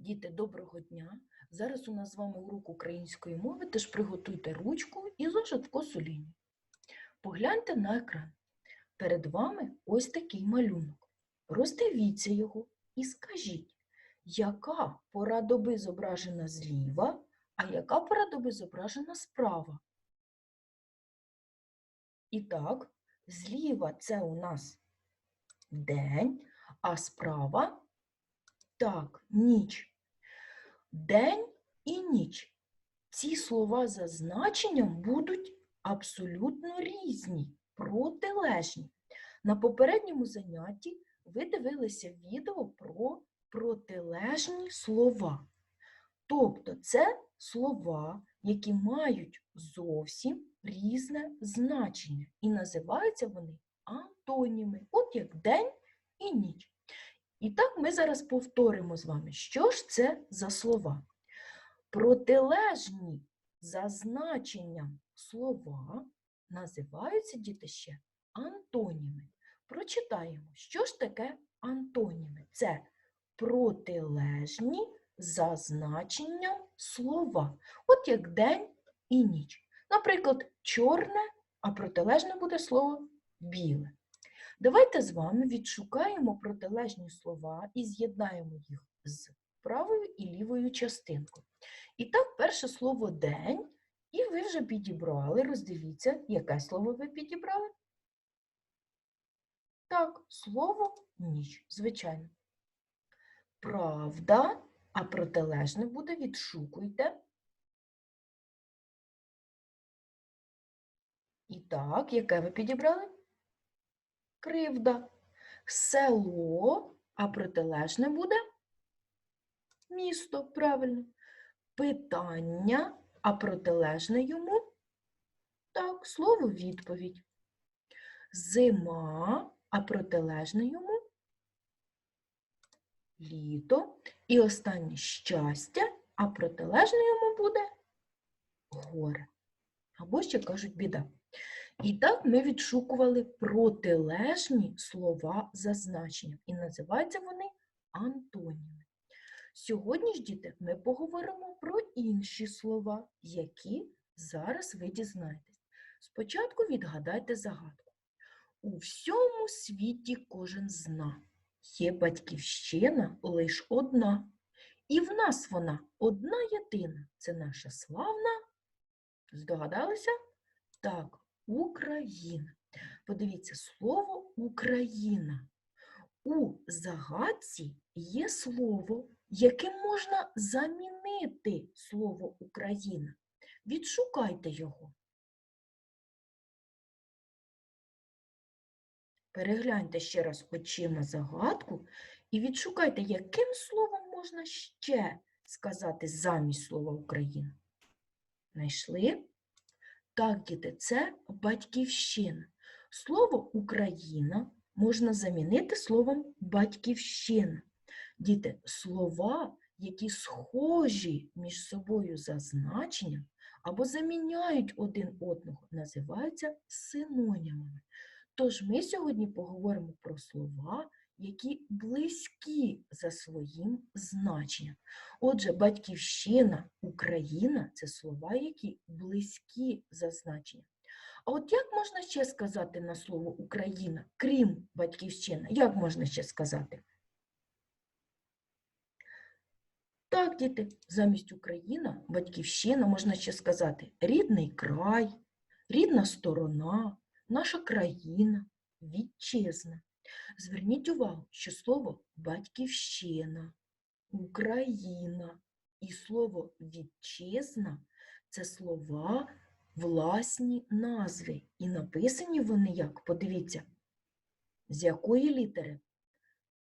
Діти, доброго дня! Зараз у нас з вами урок української мови, тож приготуйте ручку і зошит в косу лінію. Погляньте на екран. Перед вами ось такий малюнок. Роздивіться його і скажіть, яка пора доби зображена зліва, а яка пора доби зображена справа? І так, зліва це у нас день, а справа так, ніч. День і ніч. Ці слова за значенням будуть абсолютно різні, протилежні. На попередньому занятті ви дивилися відео про протилежні слова. Тобто це слова, які мають зовсім різне значення. І називаються вони антоніми, от як день і ніч. І так ми зараз повторимо з вами, що ж це за слова. Протилежні за значенням слова називаються діти ще антоніми. Прочитаємо, що ж таке антоніми? Це протилежні за значенням слова. От як день і ніч. Наприклад, чорне, а протилежне буде слово біле. Давайте з вами відшукаємо протилежні слова і з'єднаємо їх з правою і лівою частинкою. І так, перше слово день, і ви вже підібрали, роздивіться, яке слово ви підібрали. Так, слово ніч, звичайно. Правда, а протилежне буде відшукуйте. І так, яке ви підібрали? Кривда. Село, а протилежне буде місто, правильно. Питання, а протилежне йому так, слово відповідь. Зима, а протилежне йому літо. І останнє щастя, а протилежне йому буде горе. Або ще кажуть біда. І так ми відшукували протилежні слова за значенням, і називаються вони антоніми. Сьогодні ж, діти, ми поговоримо про інші слова, які зараз ви дізнаєтесь. Спочатку відгадайте загадку. У всьому світі кожен зна. Є батьківщина лиш одна. І в нас вона одна єдина. Це наша славна. Здогадалися? Так, Україна. Подивіться, слово Україна. У загадці є слово, яким можна замінити слово Україна. Відшукайте його. Перегляньте ще раз очима загадку і відшукайте, яким словом можна ще сказати замість слова Україна. Знайшли? Так, діти, це батьківщина. Слово Україна можна замінити словом батьківщина. Діти, слова, які схожі між собою за значенням або заміняють один одного, називаються синонімами. Тож ми сьогодні поговоримо про слова, які близькі за своїм значенням. Отже, батьківщина, Україна це слова, які близькі за значенням. А от як можна ще сказати на слово Україна, крім батьківщина? Як можна ще сказати? Так, діти, замість Україна, батьківщина, можна ще сказати рідний край, рідна сторона, наша країна, вітчизна. Зверніть увагу, що слово батьківщина, Україна і слово вітчизна це слова власні назви. І написані вони як? Подивіться, з якої літери?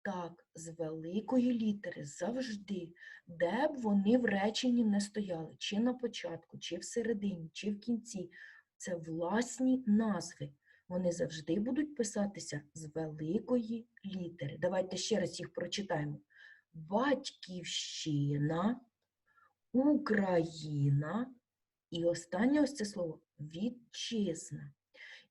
Так, з великої літери завжди, де б вони в реченні не стояли, чи на початку, чи всередині, чи в кінці. Це власні назви вони завжди будуть писатися з великої літери. Давайте ще раз їх прочитаємо. Батьківщина, Україна і останнє ось це слово вітчизна.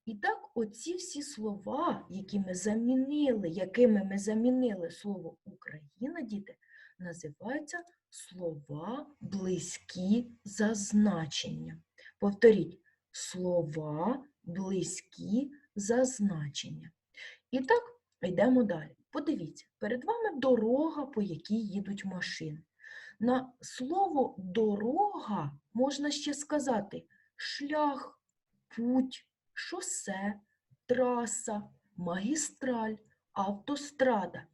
І так, оці всі слова, які ми замінили, якими ми замінили слово Україна, діти, називаються слова близькі за значенням. Повторіть, слова близькі за значенням. І так, йдемо далі. Подивіться, перед вами дорога, по якій їдуть машини. На слово дорога можна ще сказати шлях, путь, шосе, траса, магістраль, автострада.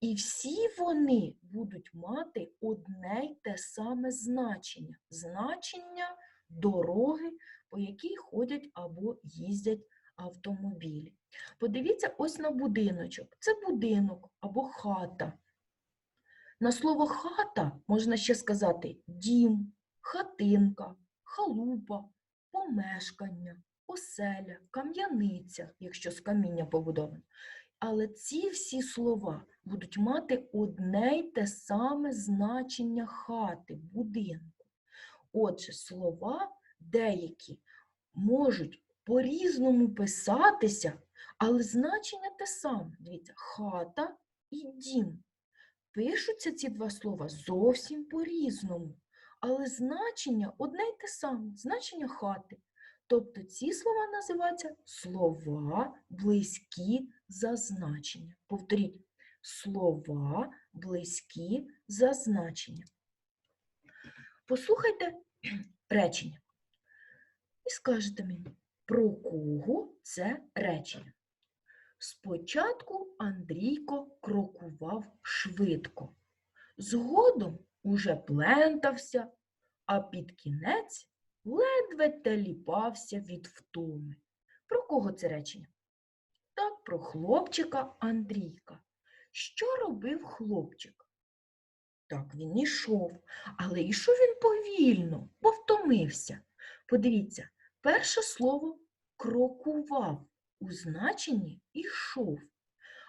І всі вони будуть мати одне й те саме значення. Значення дороги, по якій ходять або їздять автомобілі. Подивіться ось на будиночок. Це будинок або хата. На слово хата можна ще сказати дім, хатинка, халупа, помешкання, оселя, кам'яниця, якщо з каміння побудовано. Але ці всі слова будуть мати одне й те саме значення хати, будинку. Отже, слова деякі можуть по-різному писатися, але значення те саме. Дивіться, хата і дім. Пишуться ці два слова зовсім по-різному, але значення одне й те саме, значення хати. Тобто ці слова називаються слова близькі за значення. Повторіть, слова близькі за значення. Послухайте речення і скажете мені, про кого це речення. Спочатку Андрійко крокував швидко, згодом уже плентався, а під кінець ледве теліпався від втоми. Про кого це речення? Так, про хлопчика Андрійка. Що робив хлопчик? Так, він ішов, але йшов він повільно, бо втомився. Подивіться, перше слово крокував у значенні ішов.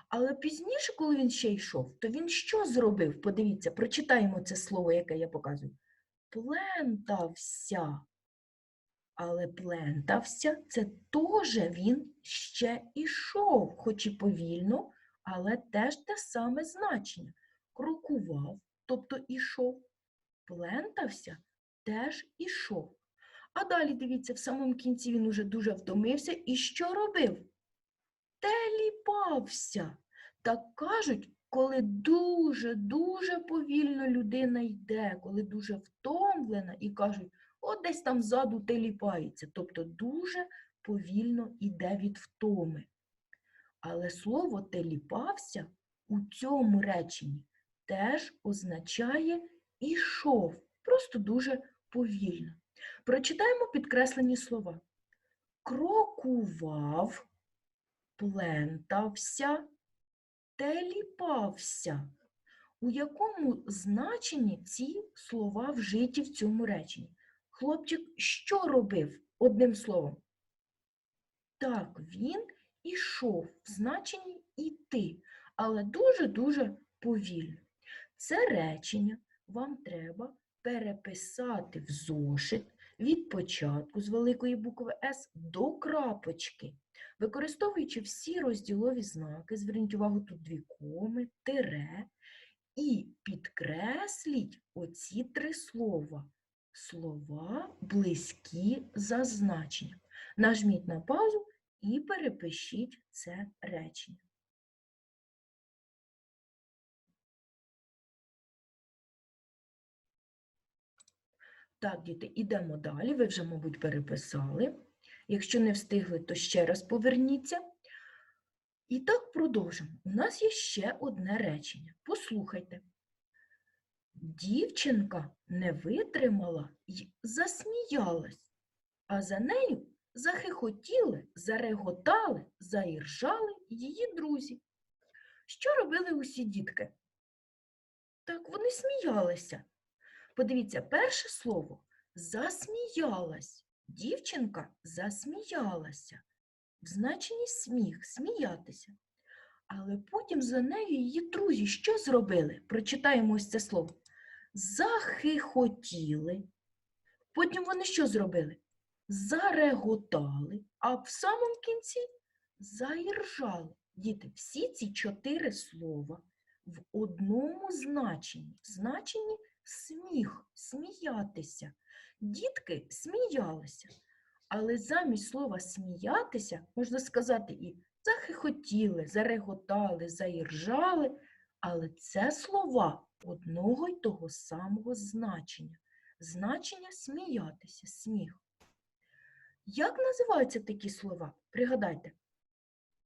Але пізніше, коли він ще йшов, то він що зробив? Подивіться, прочитаємо це слово, яке я показую. Плентався. Але плентався це теж він ще ішов, хоч і повільно, але теж те саме значення. Крокував, тобто ішов, плентався, теж ішов. А далі, дивіться, в самому кінці він уже дуже втомився і що робив? Теліпався. Так кажуть, коли дуже-дуже повільно людина йде, коли дуже втомлена, і кажуть, от десь там ззаду теліпається, тобто дуже повільно йде від втоми. Але слово теліпався у цьому реченні теж означає ішов, просто дуже повільно. Прочитаємо підкреслені слова. Крокував, плентався, теліпався. У якому значенні ці слова вжиті в цьому реченні? Хлопчик що робив одним словом? Так, він ішов в значенні іти, але дуже-дуже повільно. Це речення вам треба переписати в зошит від початку з великої букви С до крапочки, використовуючи всі розділові знаки, зверніть увагу, тут дві коми, тире, і підкресліть оці три слова. Слова близькі за значенням. Нажміть на паузу і перепишіть це речення. Так, діти, ідемо далі. Ви вже, мабуть, переписали. Якщо не встигли, то ще раз поверніться. І так продовжимо. У нас є ще одне речення. Послухайте. Дівчинка не витримала й засміялась, а за нею захихотіли, зареготали, заіржали її друзі. Що робили усі дітки? Так, вони сміялися. Подивіться, перше слово засміялась. Дівчинка засміялася. В значенні сміх, сміятися. Але потім за нею її друзі що зробили? Прочитаємо ось це слово. Захихотіли. Потім вони що зробили? Зареготали, а в самому кінці заіржали. Діти, всі ці чотири слова в одному значенні. Значенні сміх, сміятися. Дітки сміялися. Але замість слова сміятися можна сказати і захихотіли, зареготали, заіржали, але це слова одного й того самого значення. Значення сміятися, сміх. Як називаються такі слова? Пригадайте.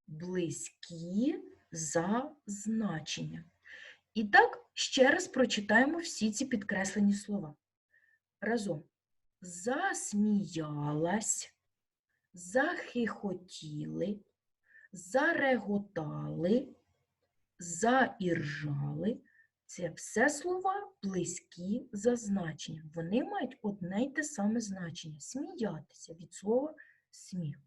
Близькі за значення. І так ще раз прочитаємо всі ці підкреслені слова. Разом. Засміялась, захихотіли, зареготали, заіржали. Це все слова близькі за значенням. Вони мають одне й те саме значення сміятися від слова сміх.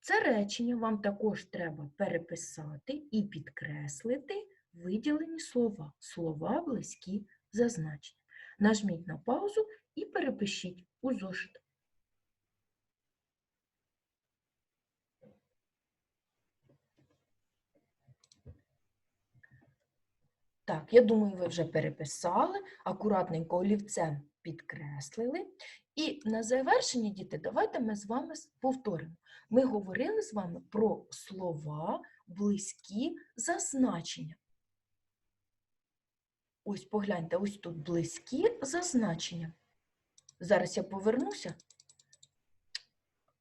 Це речення вам також треба переписати і підкреслити виділені слова. Слова близькі за значенням. Нажміть на паузу і перепишіть у зошит. Так, я думаю, ви вже переписали, акуратненько олівцем підкреслили. І на завершення, діти, давайте ми з вами повторимо. Ми говорили з вами про слова близькі за значенням. Ось погляньте, ось тут близькі за значенням. Зараз я повернуся.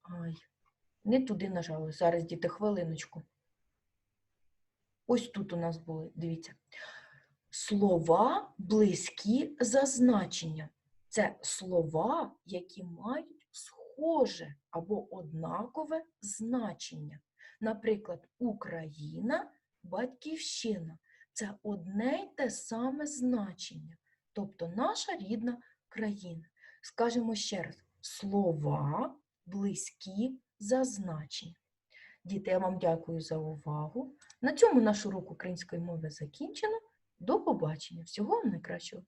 Ай, не туди нажала. Зараз, діти, хвилиночку. Ось тут у нас були, дивіться. Слова близькі за значенням. Це слова, які мають схоже або однакове значення. Наприклад, Україна, батьківщина це одне й те саме значення, тобто наша рідна країна. Скажемо ще раз: слова близькі за значення. Діти, я вам дякую за увагу. На цьому наш урок української мови закінчено. До побачення. Всього вам найкращого.